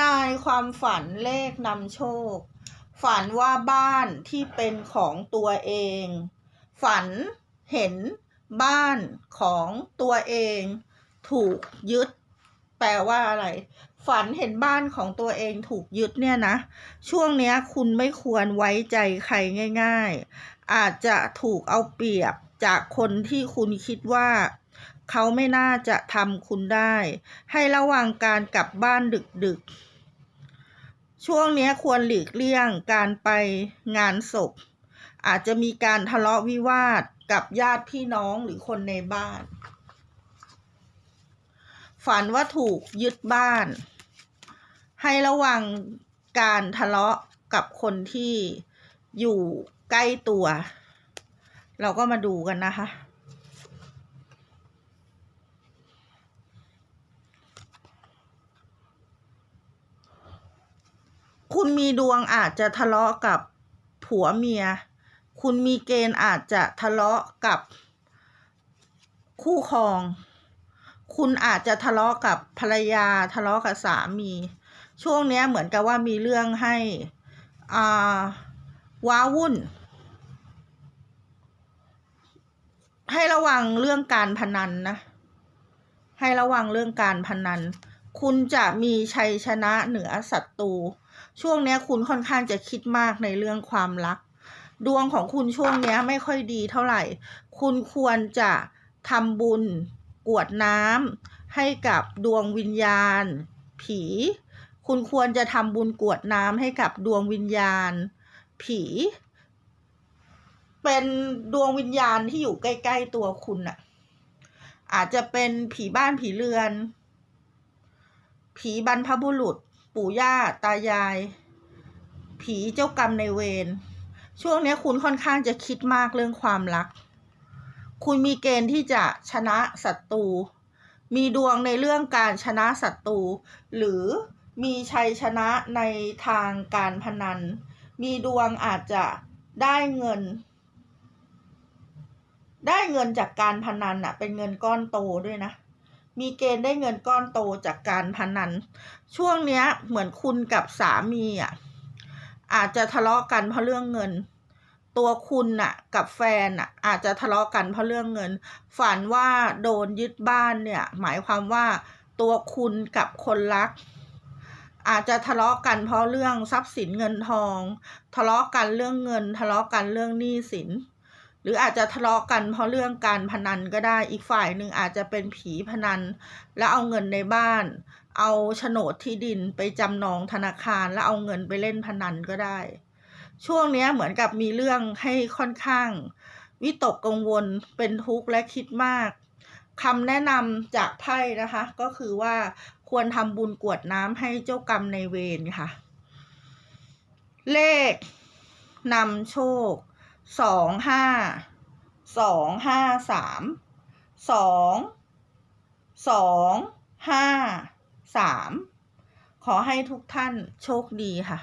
นายความฝันเลขนำโชค ฝันว่าบ้านที่เป็นของตัวเอง ฝันเห็นบ้านของตัวเอง ถูกยึด แปลว่าอะไร ฝันเห็นบ้านของตัวเองถูกยึดเนี่ยนะ ช่วงเนี้ยคุณไม่ควรไว้ใจใครง่าย ๆ อาจจะถูกเอาเปรียบจากคนที่คุณคิดว่า เขาไม่น่าจะทำคุณได้ ให้ระวังการกลับบ้านดึกๆ ช่วงนี้ควรหลีกเลี่ยงการไปงานศพ อาจจะมีการทะเลาะวิวาทกับญาติพี่น้องหรือคนในบ้าน ฝันว่าถูกยึดบ้าน ให้ระวังการทะเลาะกับคนที่อยู่ใกล้ตัว เราก็มาดูกันนะคะ คุณมีดวงอาจจะทะเลาะกับผัวเมีย คุณมีเกณฑ์อาจจะทะเลาะกับคู่ครอง คุณอาจจะทะเลาะกับภรรยาทะเลาะกับสามี ช่วงนี้เหมือนกับว่ามีเรื่องให้อ่าว้าวุ่น ให้ระวังเรื่องการพนันนะ ให้ระวังเรื่องการพนัน คุณจะมีชัยชนะเหนือศัตรู ช่วงนี้คุณค่อนข้างจะคิดมากในเรื่องความรัก ดวงของคุณช่วงนี้ไม่ค่อยดีเท่าไหร่ คุณควรจะทำบุญกวดน้ำให้กับดวงวิญญาณ ผี คุณควรจะทำบุญกวดน้ำให้กับดวงวิญญาณ ผี เป็นดวงวิญญาณที่อยู่ใกล้ ๆ ตัวคุณน่ะอาจจะเป็นผีบ้านผีเรือน ผีบรรพบุรุษ ปู่ย่า ตายาย ผีเจ้ากรรมในเวร ช่วงนี้คุณค่อนข้างจะคิดมากเรื่องความรัก คุณมีเกณฑ์ที่จะชนะศัตรู มีดวงในเรื่องการชนะศัตรู หรือมีชัยชนะในทางการพนัน มีดวงอาจจะได้เงิน ได้เงินจากการพนันอะเป็นเงินก้อนโตด้วยนะ มีเกณฑ์ได้เงินก้อนโตจากการพนัน ช่วงเนี้ยเหมือนคุณกับสามีอะอาจจะทะเลาะกันเพราะเรื่องเงิน ตัวคุณน่ะ กับแฟนน่ะ อาจจะทะเลาะกันเพราะเรื่องเงิน ฝันว่าโดนยึดบ้านเนี่ย หมายความว่าตัวคุณกับคนรัก อาจจะทะเลาะกันเพราะเรื่องทรัพย์สินเงินทอง ทะเลาะกันเรื่องเงิน ทะเลาะกันเรื่องหนี้สิน หรืออาจจะทะเลาะกันเพราะเรื่องการพนันก็ได้อีกฝ่ายหนึ่งอาจจะเป็นผีพนัน แล้วเอาเงินในบ้าน เอาโฉนดที่ดินไปจำนองธนาคารแล้วเอาเงินไปเล่นพนันก็ได้ ช่วงนี้เหมือนกับมีเรื่องให้ค่อนข้าง วิตกกังวลเป็นทุกข์และคิดมากคำแนะนำจากไพ่นะคะ ก็คือว่าควรทำบุญกวดน้ำให้เจ้ากรรมในเวรค่ะ เลขนำโชค สองห้าสองห้าสามสองสองห้าสามขอให้ทุกท่านโชคดีค่ะ